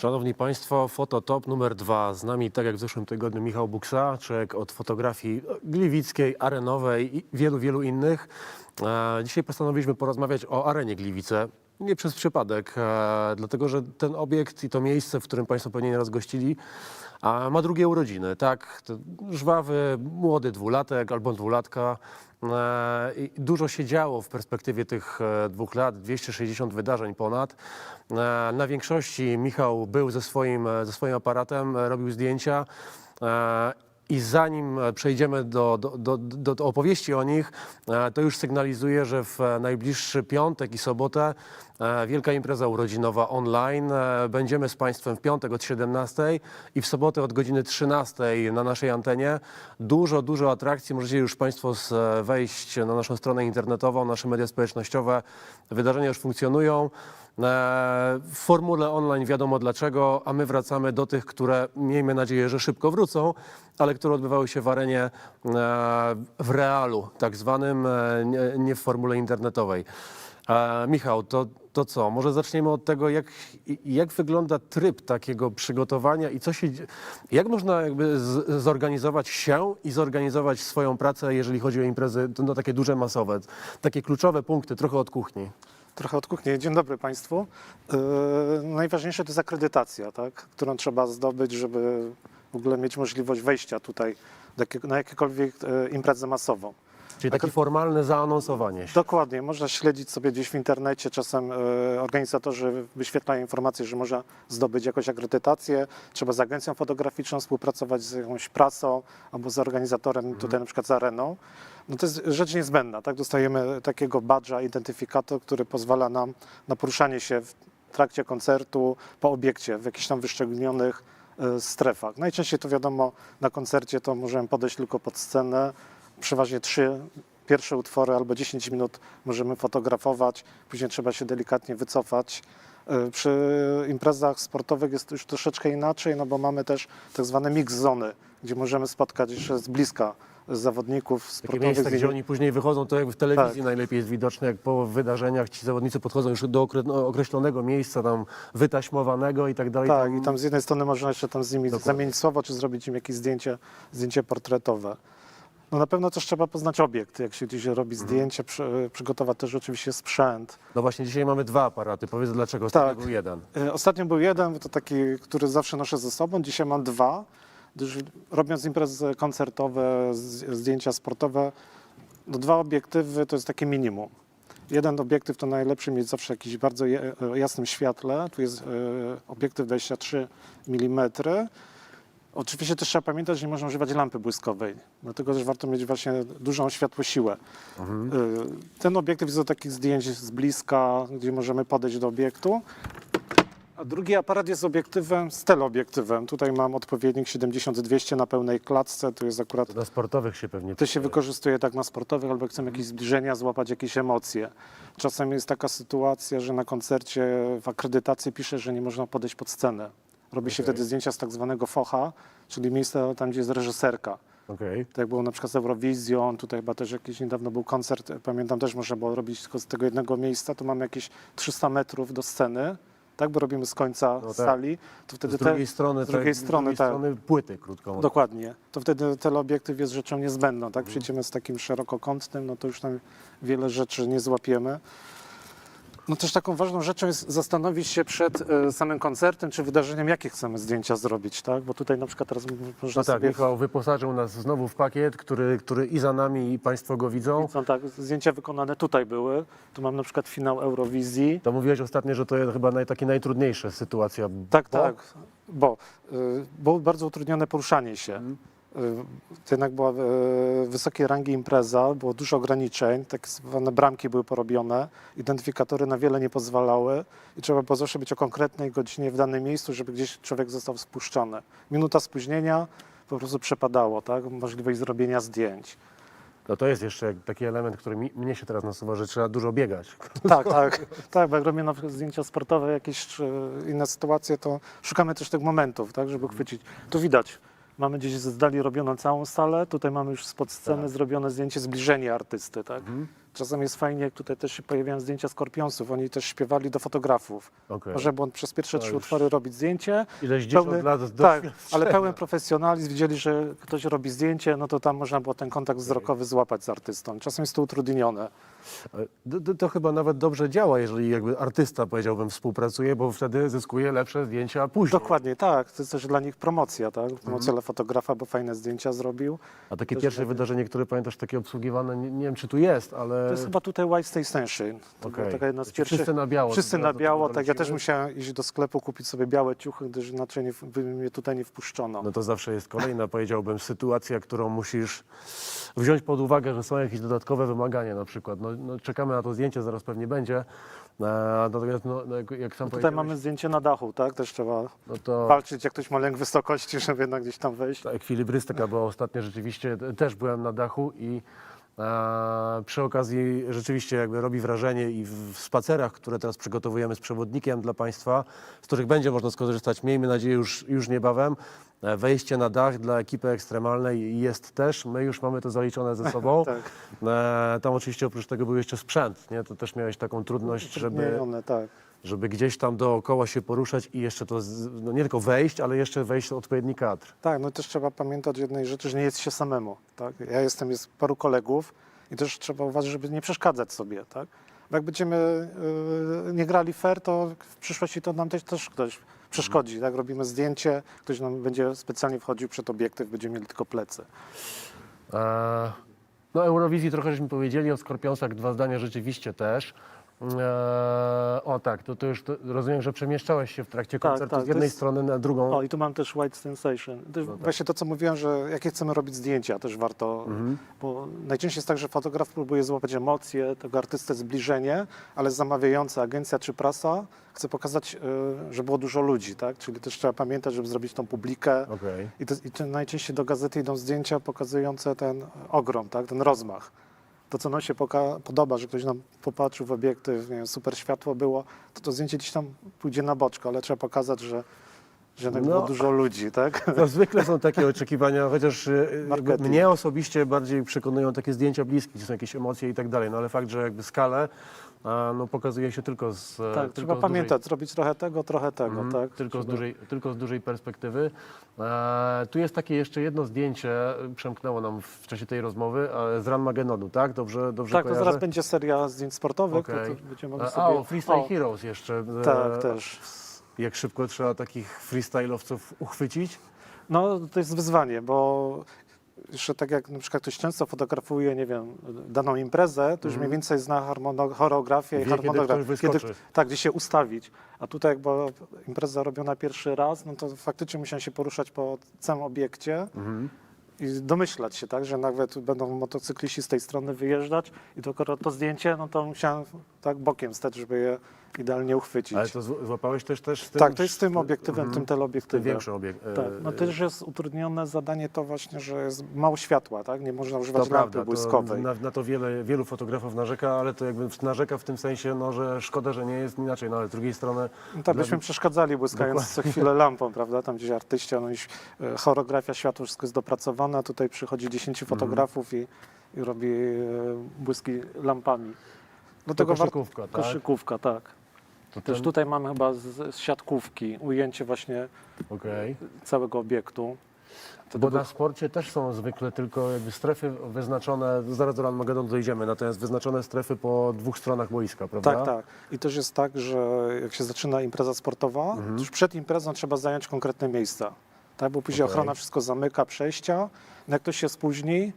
Szanowni Państwo, fototop numer dwa. Z nami, tak jak w zeszłym tygodniu, Michał Buksaczek od fotografii gliwickiej, arenowej i wielu, wielu innych. E, Dzisiaj postanowiliśmy porozmawiać o arenie Gliwice. Nie przez przypadek, e, dlatego że ten obiekt i to miejsce, w którym Państwo pewnie nieraz gościli, a ma drugie urodziny, tak? To Żwawy, młody dwulatek albo dwulatka. E, i Dużo się działo w perspektywie tych e, dwóch lat, 260 wydarzeń ponad. Na większości Michał był ze swoim, ze swoim aparatem, robił zdjęcia. I zanim przejdziemy do, do, do, do, opowieści o nich, to już sygnalizuję, że w najbliższy piątek i sobotę wielka impreza urodzinowa online. E, Będziemy z Państwem w piątek od 17 i w sobotę od godziny 13 na naszej antenie. Dużo, dużo atrakcji. Możecie już Państwo e, wejść na naszą stronę internetową, nasze media społecznościowe. Wydarzenia już funkcjonują. E, W formule online wiadomo dlaczego, a my wracamy do tych, które miejmy nadzieję, że szybko wrócą, ale które odbywały się w arenie e, w realu, tak zwanym, e, nie, w formule internetowej. E, Michał, to, to co? Może zaczniemy od tego, jak, jak wygląda tryb takiego przygotowania i co się, jak można jakby z, zorganizować się i zorganizować swoją pracę, jeżeli chodzi o imprezy no, takie duże, masowe, takie kluczowe punkty, trochę od kuchni. Trochę od kuchni. Dzień dobry Państwu. Yy, najważniejsze to jest akredytacja, tak? którą trzeba zdobyć, żeby w ogóle mieć możliwość wejścia tutaj na jakiekolwiek e, imprezę masową. Czyli takie formalne zaanonsowanie się. Dokładnie, można śledzić sobie gdzieś w internecie, czasem e, organizatorzy wyświetlają informacje, że można zdobyć jakąś akredytację, trzeba z agencją fotograficzną współpracować z jakąś prasą albo z organizatorem, tutaj na przykład z areną. No to jest rzecz niezbędna, tak? Dostajemy takiego badża, identyfikator, który pozwala nam na poruszanie się w trakcie koncertu po obiekcie w jakichś tam wyszczególnionych e, strefach. Najczęściej to wiadomo, na koncercie to możemy podejść tylko pod scenę, przeważnie trzy pierwsze utwory albo 10 minut możemy fotografować, później trzeba się delikatnie wycofać. E, Przy imprezach sportowych jest to już troszeczkę inaczej, no bo mamy też tak zwane mix zony, gdzie możemy spotkać jeszcze z bliska zawodników Takie sportowych. miejsca, z gdzie oni później wychodzą, to jak w telewizji Tak. najlepiej jest widoczne, jak po wydarzeniach ci zawodnicy podchodzą już do no, określonego miejsca, tam wytaśmowanego i tak dalej. Tak, i tam z jednej strony można jeszcze tam z nimi Dokładnie. zamienić słowo, czy zrobić im jakieś zdjęcie, zdjęcie portretowe. No na pewno też trzeba poznać obiekt, jak się gdzieś robi Mhm. zdjęcie, przy, przygotować też oczywiście sprzęt. No właśnie dzisiaj mamy dwa aparaty, powiedz dlaczego, Tak. tak. był jeden. E, Ostatnio był jeden, to taki, który zawsze noszę ze sobą. Dzisiaj mam dwa, gdyż robiąc imprezy koncertowe, z- zdjęcia sportowe, no dwa obiektywy to jest takie minimum. Jeden obiektyw to najlepszy mieć zawsze jakiś bardzo je- e, jasnym świetle. Tu jest e, obiektyw 23 mm. Oczywiście też trzeba pamiętać, że nie można używać lampy błyskowej, dlatego też warto mieć właśnie dużą światłosiłę. Y, Ten obiektyw jest do takich zdjęć z bliska, gdzie możemy podejść do obiektu. A drugi aparat jest obiektywem, z teleobiektywem. Tutaj mam odpowiednik 70-200 na pełnej klatce. Tu jest akurat, Na sportowych się pewnie... to się wykorzystuje tak na sportowych, albo chcemy jakieś zbliżenia, złapać jakieś emocje. Czasem jest taka sytuacja, że na koncercie w akredytacji pisze, że nie można podejść pod scenę. Robi się Okej. wtedy zdjęcia z tak zwanego focha, czyli miejsca tam, gdzie jest reżyserka. Okej. Tak jak było na przykład z Eurowizją, tutaj chyba też jakiś niedawno był koncert, pamiętam też można było robić tylko z tego jednego miejsca, tu mamy jakieś 300 metrów do sceny, tak, bo robimy z końca No tak. sali, to wtedy Z drugiej strony, z drugiej tak, strony, z drugiej tak. strony płyty, krótko mówiąc. dokładnie, to wtedy teleobiektyw jest rzeczą niezbędną, Mhm. tak, przyjdziemy z takim szerokokątnym, no to już tam wiele rzeczy nie złapiemy. No też taką ważną rzeczą jest zastanowić się przed e, samym koncertem czy wydarzeniem, jakie chcemy zdjęcia zrobić, tak? Bo tutaj na przykład teraz można No tak, sobie Michał wyposażył nas znowu w pakiet, który, który i za nami, i Państwo go widzą. Są tak, zdjęcia wykonane tutaj były. Tu mam na przykład finał Eurowizji. To mówiłeś ostatnio, że to jest chyba naj, takie najtrudniejsza sytuacja. Tak, Bo? tak, bo y, było bardzo utrudnione poruszanie się. Y, to jednak była y, wysokiej rangi impreza, było dużo ograniczeń, tak zwane bramki były porobione, identyfikatory na wiele nie pozwalały i trzeba było zawsze być o konkretnej godzinie w danym miejscu, żeby gdzieś człowiek został spuszczony. Minuta spóźnienia po prostu przepadało, tak? możliwość zrobienia zdjęć. No to jest jeszcze taki element, który mi, mnie się teraz nasuwa, że trzeba dużo biegać. Tak, tak, tak, bo jak robimy na przykład zdjęcia sportowe, jakieś czy inne sytuacje, to szukamy też tych momentów, tak, żeby chwycić. Tu widać, mamy gdzieś z dali robioną całą salę, tutaj mamy już spod sceny Tak. zrobione zdjęcie zbliżenie artysty, tak. Mhm. Czasem jest fajnie, jak tutaj też się pojawiają zdjęcia skorpionsów, oni też śpiewali do fotografów. Okej. Może on przez pierwsze trzy utwory robić zdjęcie, Ileś pełny- lat tak, doświadczenia. ale pełen profesjonalizm, widzieli, że ktoś robi zdjęcie, no to tam można było ten kontakt wzrokowy złapać z artystą. Czasem jest to utrudnione. To, to, to chyba nawet dobrze działa, jeżeli jakby artysta, powiedziałbym, współpracuje, bo wtedy zyskuje lepsze zdjęcia później. Dokładnie, tak. To jest też dla nich promocja, tak? Mhm. Promocja dla fotografa, bo fajne zdjęcia zrobił. A takie Też pierwsze tak. wydarzenie, które pamiętasz, takie obsługiwane, nie, nie wiem czy tu jest, ale... To jest chyba tutaj White State Station. To Okej. była taka jedna z Wszyscy pierwszych. na biało. Wszyscy na biało, tak. Ja też lecimy. musiałem iść do sklepu, kupić sobie białe ciuchy, gdyż inaczej nie, by mnie tutaj nie wpuszczono. No to zawsze jest kolejna, powiedziałbym, sytuacja, którą musisz wziąć pod uwagę, że są jakieś dodatkowe wymagania na przykład. No, no czekamy na to zdjęcie, zaraz pewnie będzie. E, natomiast no, no, jak, jak sam Tutaj powiedziałeś, mamy zdjęcie na dachu, tak? Też trzeba no to walczyć, jak ktoś ma lęk wysokości, żeby jednak gdzieś tam wejść. ta ekwilibrystyka była ostatnio rzeczywiście, też byłem na dachu i e, przy okazji rzeczywiście jakby robi wrażenie i w, w spacerach, które teraz przygotowujemy z przewodnikiem dla Państwa, z których będzie można skorzystać, miejmy nadzieję już, już niebawem, e, wejście na dach dla ekipy ekstremalnej jest też, my już mamy to zaliczone ze sobą. Tak. E, tam oczywiście oprócz tego był jeszcze sprzęt, nie? to też miałeś taką trudność, żeby, Utrudnione, tak. Żeby gdzieś tam dookoła się poruszać i jeszcze to, z, no nie tylko wejść, ale jeszcze wejść w odpowiedni kadr. Tak, no też trzeba pamiętać jednej rzeczy, że nie jest się samemu. Tak? Ja jestem, jest paru kolegów i też trzeba uważać, żeby nie przeszkadzać sobie. Tak? Bo jak będziemy yy, nie grali fair, to w przyszłości to nam też, też ktoś przeszkodzi. Tak? Robimy zdjęcie, ktoś nam będzie specjalnie wchodził przed obiektyw, będziemy mieli tylko plecy. E, No Eurowizji trochę żeśmy powiedzieli, o Skorpionsach dwa zdania rzeczywiście też. E, o tak, to, to już to, rozumiem, że przemieszczałeś się w trakcie Tak, koncertu tak, z to jednej jest- strony na drugą. O, i tu mam też White Sensation. To No tak. Właśnie to, co mówiłem, że jakie chcemy robić zdjęcia, też warto, Mhm. bo najczęściej jest tak, że fotograf próbuje złapać emocje tego artysty, zbliżenie, ale zamawiająca agencja czy prasa chce pokazać, y, że było dużo ludzi, tak? Czyli też trzeba pamiętać, żeby zrobić tą publikę. Okej. I, to, i to najczęściej do gazety idą zdjęcia pokazujące ten ogrom, tak? ten rozmach. To, co nam się podoba, że ktoś nam popatrzył w obiektyw, nie wiem, super światło było, to to zdjęcie gdzieś tam pójdzie na boczko, ale trzeba pokazać, że, że No. było dużo ludzi, tak? No, zwykle są takie oczekiwania, chociaż e, jakby Marketing. mnie osobiście bardziej przekonują takie zdjęcia bliskie, gdzie są jakieś emocje i tak dalej, no ale fakt, że jakby skalę a, no, pokazuje się tylko z e, Tak, tylko trzeba z pamiętać, zrobić trochę tego, trochę tego, Mhm, tak? Tylko, z Żeby- dużej, tylko z dużej perspektywy. E, tu jest takie jeszcze jedno zdjęcie, e, przemknęło nam w czasie tej rozmowy, e, z Ranmagedonu, tak? Dobrze, dobrze Tak, to kojarzę? zaraz będzie seria zdjęć sportowych, to, Okej. to będziemy mogli A, sobie... a, o Freestyle O, Heroes jeszcze. e, Tak, też. Jak szybko trzeba takich freestyle'owców uchwycić? No, to jest wyzwanie, bo jeszcze tak jak na przykład ktoś często fotografuje, nie wiem, daną imprezę, to już mniej więcej zna harmono- choreografię i Mhm. Wie, kiedy harmonogram. ktoś wyskoczy. tak, gdzie się ustawić. A tutaj jak była impreza robiona pierwszy raz, no to faktycznie musiałem się poruszać po całym obiekcie Mhm. i domyślać się, tak, że nawet będą motocykliści z tej strony wyjeżdżać i to, to zdjęcie, no to musiałem tak bokiem stać, żeby je idealnie uchwycić. Ale to zł- złapałeś też, też z tym... tak, to jest z tym obiektywem, Mhm. tym Tym teleobiektywem. większym obiektywem. Tak, no też jest utrudnione zadanie to właśnie, że jest mało światła, tak? Nie można używać lampy błyskowej. na, na to wiele, wielu fotografów narzeka, ale to jakby w- narzeka w tym sensie, no, że szkoda, że nie jest inaczej, no ale z drugiej strony No tak byśmy przeszkadzali błyskając co chwilę lampą, prawda? Tam gdzieś artyści, no już e, choreografia, światło, wszystko jest dopracowane, a tutaj przychodzi 10 Mhm. fotografów i, i robi e, błyski lampami. Do to tego koszykówka, tak? koszykówka, tak. To Też ten- tutaj mamy chyba z, z siatkówki, ujęcie właśnie Okej. całego obiektu. To Bo na sporcie też są zwykle tylko jakby strefy wyznaczone, zaraz do Ranmagedonu dojdziemy, natomiast wyznaczone strefy po dwóch stronach boiska, prawda? Tak, tak. I też jest tak, że jak się zaczyna impreza sportowa, Mhm. to już przed imprezą trzeba zająć konkretne miejsca. Tak, bo później Okej. ochrona wszystko zamyka, przejścia. No jak ktoś się spóźni,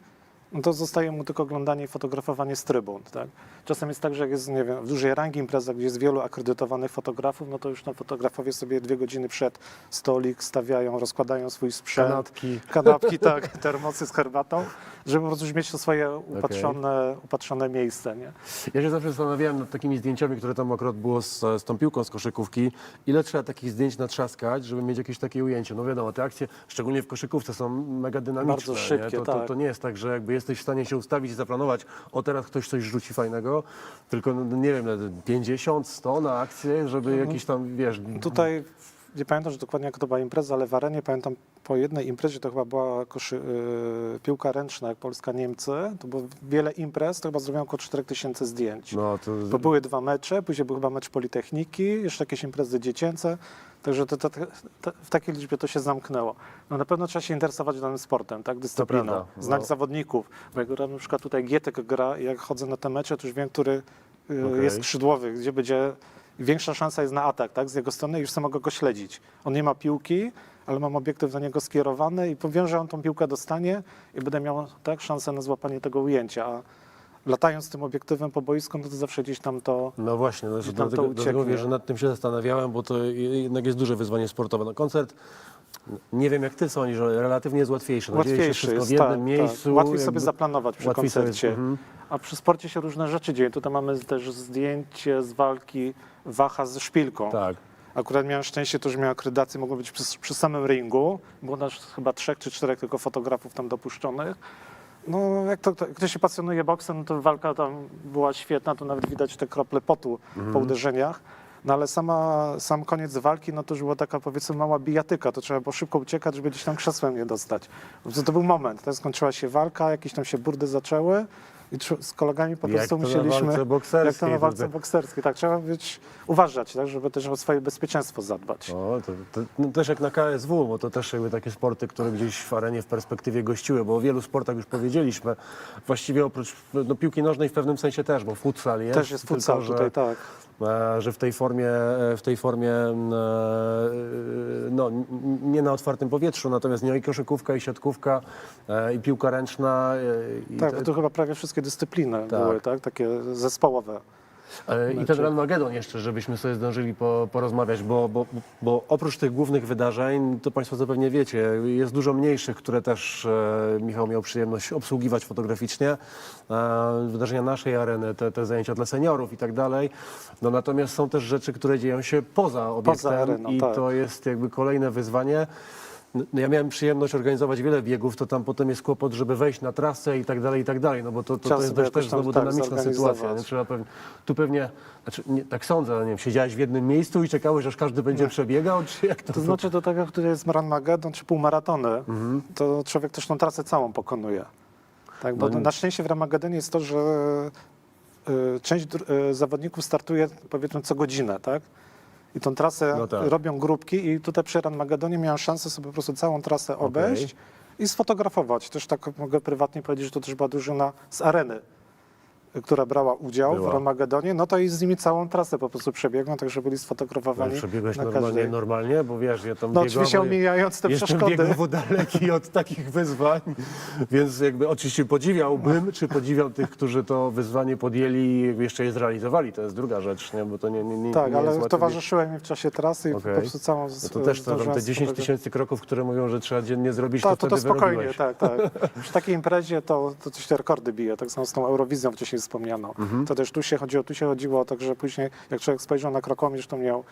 no to zostaje mu tylko oglądanie i fotografowanie z trybun. Tak? Czasem jest tak, że jak jest, nie wiem, w dużej rangi impreza, gdzie jest wielu akredytowanych fotografów, no to już tam fotografowie sobie dwie godziny przed stolik stawiają, rozkładają swój sprzęt. Kanapki. Kanapki, tak, termosy z herbatą, żeby po prostu mieć to swoje upatrzone, upatrzone miejsce. Nie? Ja się zawsze zastanawiałem nad takimi zdjęciami, które tam akurat było z, z tą piłką z koszykówki. Ile trzeba takich zdjęć natrzaskać, żeby mieć jakieś takie ujęcie? No wiadomo, te akcje, szczególnie w koszykówce, są mega dynamiczne. Bardzo szybkie, nie? To, to, tak. to nie jest tak, że jakby jesteś w stanie się ustawić i zaplanować, o teraz ktoś coś rzuci fajnego, tylko no, nie wiem, 50, 100 na akcję, żeby Mhm. jakiś tam, wiesz... Tutaj nie pamiętam, że dokładnie jak to była impreza, ale w arenie pamiętam po jednej imprezie, to chyba była koszy, y, piłka ręczna, jak Polska-Niemcy, to było wiele imprez, to chyba zrobiłem około 4000 zdjęć. No, to... Bo były dwa mecze, później był chyba mecz Politechniki, jeszcze jakieś imprezy dziecięce, także to, to, to, to, w takiej liczbie to się zamknęło. No na pewno trzeba się interesować danym sportem, tak, dyscypliną, prawda, znać no. zawodników, bo jak na przykład tutaj Gietek gra jak chodzę na te mecze, to już wiem, który y, Okej. jest skrzydłowy, gdzie będzie większa szansa jest na atak, tak, z jego strony i już sam mogę go śledzić. On nie ma piłki, ale mam obiektyw na niego skierowany i powiem, że on tą piłkę dostanie i będę miał tak szansę na złapanie tego ujęcia, a latając tym obiektywem po boisku, no to zawsze gdzieś tam to No właśnie, no, że Tam to dlatego, dlatego ucieknie. mówię, że nad tym się zastanawiałem, bo to jednak jest duże wyzwanie sportowe. No, koncert, nie wiem jak ty sądzisz, ale relatywnie jest łatwiejszy. No, się łatwiejszy wszystko jest, w jednym tak, miejscu. tak. Łatwiej jakby- sobie zaplanować przy łatwiej sobie- koncercie. mhm. A przy sporcie się różne rzeczy dzieją. Tutaj mamy też zdjęcie z walki Wacha ze szpilką. Tak. Akurat miałem szczęście, to, że miałem akredytację, mogło być przy, przy samym ringu. Było nas chyba trzech czy czterech tylko fotografów tam dopuszczonych. No, jak to, to, ktoś się pasjonuje boksem, no to walka tam była świetna, to nawet widać te krople potu po uderzeniach. No ale sama, sam koniec walki, no to już była taka powiedzmy mała bijatyka, to trzeba było szybko uciekać, żeby gdzieś tam krzesłem nie dostać. To był moment, tak? skończyła się walka, jakieś tam się burdy zaczęły i z kolegami po prostu to musieliśmy... Jak to na to walce tak. bokserskiej, tak, trzeba być, uważać, tak, żeby też o swoje bezpieczeństwo zadbać. O, to, to, no też jak na KSW, bo to też jakby takie sporty, które gdzieś w arenie w perspektywie gościły, bo o wielu sportach już powiedzieliśmy. Właściwie oprócz no, piłki nożnej w pewnym sensie też, bo futsal jest. Też jest tylko futsal że- tutaj, tak. e, że w tej formie, e, w tej formie m, e, no, nie na otwartym powietrzu, natomiast nie i koszykówka, i siatkówka, i piłka ręczna. I, Tak, te- tu chyba prawie wszystkie dyscypliny Tak. były, tak, takie zespołowe. e, I ten Ranmagedon jeszcze, żebyśmy sobie zdążyli po, porozmawiać, bo, bo, bo oprócz tych głównych wydarzeń, to Państwo zapewne wiecie, jest dużo mniejszych, które też e, Michał miał przyjemność obsługiwać fotograficznie. E, wydarzenia naszej areny, te, te zajęcia dla seniorów i tak dalej. No natomiast są też rzeczy, które dzieją się poza obiektem areną, i tak. to jest jakby kolejne wyzwanie. No, ja miałem przyjemność organizować wiele biegów, to tam potem jest kłopot, żeby wejść na trasę i tak dalej, i tak dalej, no bo to, to, to jest dość też znowu tak, dynamiczna sytuacja. Nie? Trzeba pewnie, tu pewnie, znaczy, nie, tak sądzę, ale nie wiem, siedziałeś w jednym miejscu i czekałeś, aż każdy będzie przebiegał, czy jak to? To znaczy do tego, który jest Maranmagedon czy półmaratony, Mhm. to człowiek też tą trasę całą pokonuje. Tak, bo No nie- na szczęście w Ramagedonie jest to, że y, część y, zawodników startuje powiedzmy co godzinę, tak? I tą trasę No tak. robią grupki i tutaj przy Ramagedonie miałem szansę sobie po prostu całą trasę obejść i sfotografować. Też tak mogę prywatnie powiedzieć, że to też była drużyna z areny, która brała udział Była. w Ramagedonie, no to i z nimi całą trasę po prostu przebiegłem, także byli sfotografowani Przebiegłeś na normalnie, każdej. normalnie, bo wiesz, ja tam No biegłem, oczywiście omijając te Jestem przeszkody. biegowo daleki od takich wyzwań, więc jakby oczywiście podziwiałbym, czy podziwiam tych, którzy to wyzwanie podjęli i jeszcze je zrealizowali, to jest druga rzecz, nie? bo to nie, nie, nie Tak, nie ale jest towarzyszyłem im w czasie trasy i Okej. po prostu całą No to też to, tam te 10 tysięcy kroków, które mówią, że trzeba dziennie zrobić, Tak, to to, to spokojnie, wyrobiłeś. tak, tak. Przy takiej imprezie to, to coś te rekordy bije, tak samo z tą Eurowizją wcześniej wspomnianą. Mhm. To też tu się chodziło, tu się chodziło, także później jak człowiek spojrzał na Krokomierz, to miał,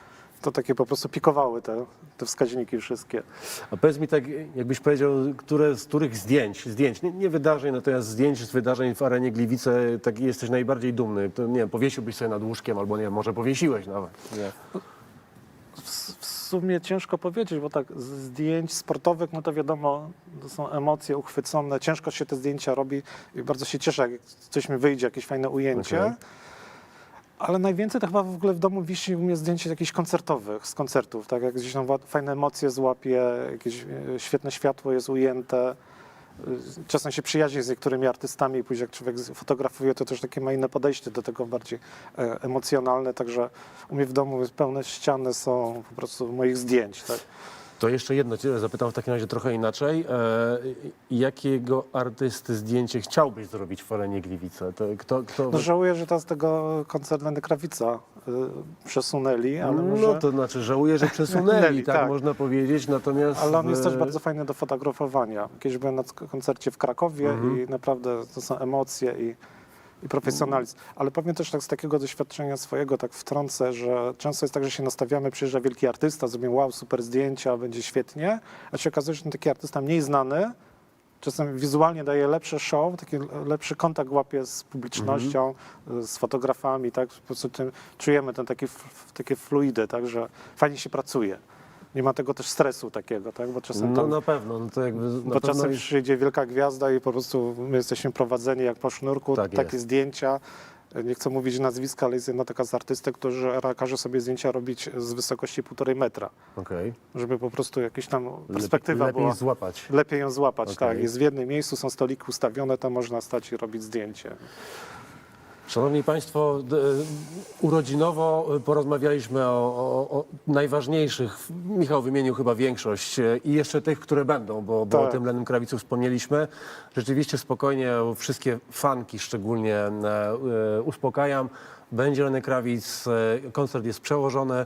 to takie po prostu pikowały te, te wskaźniki wszystkie. A powiedz mi tak, jakbyś powiedział, które, z których zdjęć, zdjęć, nie, nie wydarzeń, natomiast zdjęć z wydarzeń w arenie Gliwice, tak jesteś najbardziej dumny? To nie wiem, powiesiłbyś sobie nad łóżkiem, albo nie może powiesiłeś nawet. Nie. Sumie ciężko powiedzieć, bo tak z zdjęć sportowych, no to wiadomo, to są emocje uchwycone, ciężko się te zdjęcia robi i bardzo się cieszę, jak coś mi wyjdzie, jakieś fajne ujęcie. Okej. Ale najwięcej to chyba w ogóle w domu wisi u mnie zdjęcie jakichś koncertowych, z koncertów, tak jak gdzieś tam fajne emocje złapie, jakieś e, świetne światło jest ujęte. Czasem się przyjaźni z niektórymi artystami i później jak człowiek z- fotografuje, to też takie ma inne podejście do tego, bardziej e, emocjonalne, także u mnie w domu jest pełne ściany są po prostu moich zdjęć, tak. To jeszcze jedno cię zapytam w takim razie trochę inaczej. E, jakiego artysty zdjęcie chciałbyś zrobić w arenie Gliwice? To, kto, kto, No żałuję, że teraz tego koncert Krawica przesunęli, ale może... no to znaczy żałuję, że przesunęli, tak, tak. można powiedzieć, natomiast... Ale on jest też e, bardzo fajny do fotografowania. Kiedyś byłem na koncercie w Krakowie Mhm. i naprawdę to są emocje i, i profesjonalizm. Ale powiem też tak z takiego doświadczenia swojego, tak wtrącę, że często jest tak, że się nastawiamy, przyjeżdża wielki artysta, zrobimy wow, super zdjęcia, będzie świetnie, a się okazuje, że ten taki artysta mniej znany, czasem wizualnie daje lepsze show, taki lepszy kontakt łapie z publicznością, z fotografami, tak, po prostu tym, czujemy ten taki, takie fluidy, tak, że fajnie się pracuje. nie ma tego też stresu takiego, tak? Bo czasem No tam, na pewno, no to jakby na bo pewno czasem i- przyjdzie wielka gwiazda i po prostu my jesteśmy prowadzeni jak po sznurku, Tak takie jest. zdjęcia. Nie chcę mówić nazwiska, ale jest jedna taka z artystek, która każe sobie zdjęcia robić z wysokości półtorej metra, Okej. żeby po prostu jakaś tam perspektywa Lepiej była. złapać. Lepiej ją złapać, Okej. tak. Jest w jednym miejscu, są stoliki ustawione, tam można stać i robić zdjęcie. Szanowni Państwo, d- urodzinowo porozmawialiśmy o, o, o najważniejszych. Michał wymienił chyba większość e, i jeszcze tych, które będą, bo, bo o Tak. tym Lenym Krawicu wspomnieliśmy. Rzeczywiście spokojnie, wszystkie fanki szczególnie e, e, uspokajam. Będzie Leny Krawic, e, koncert jest przełożony.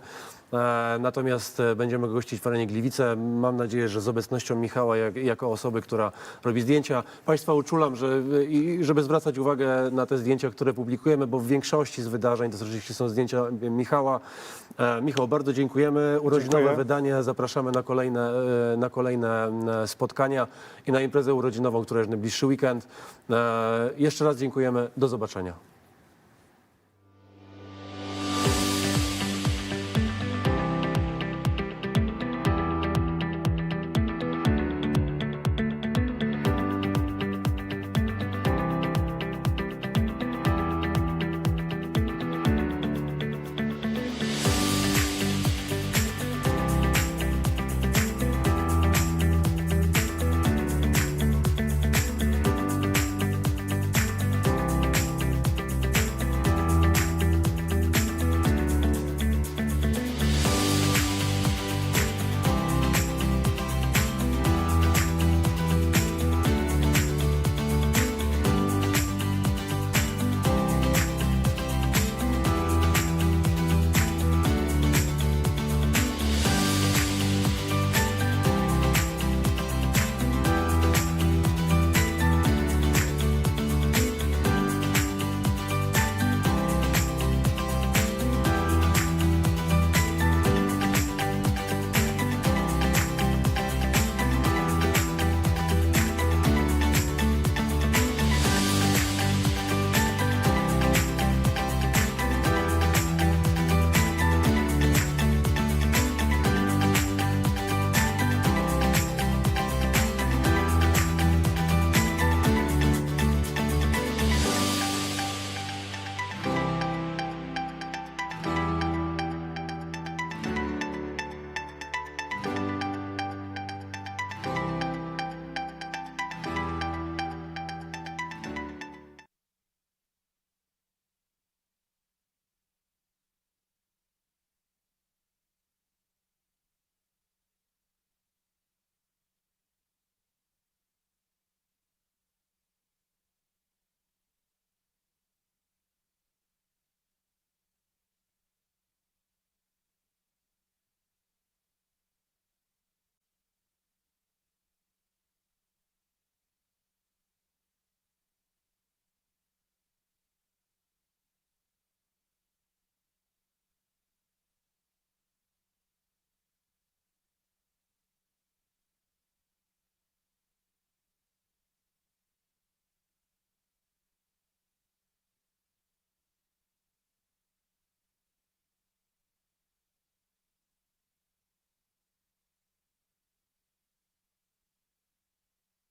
E, Natomiast e, będziemy go gościć w Arenie Gliwice. Mam nadzieję, że z obecnością Michała jak, jako osoby, która robi zdjęcia. Państwa uczulam, że, i żeby zwracać uwagę na te zdjęcia, które publikujemy, bo w większości z wydarzeń to oczywiście są zdjęcia Michała. E, Michał, bardzo dziękujemy. Urodzinowe Dziękuję. wydanie. Zapraszamy na kolejne, e, na kolejne e, spotkania i na imprezę urodzinową, która jest najbliższy weekend. E, Jeszcze raz dziękujemy. Do zobaczenia.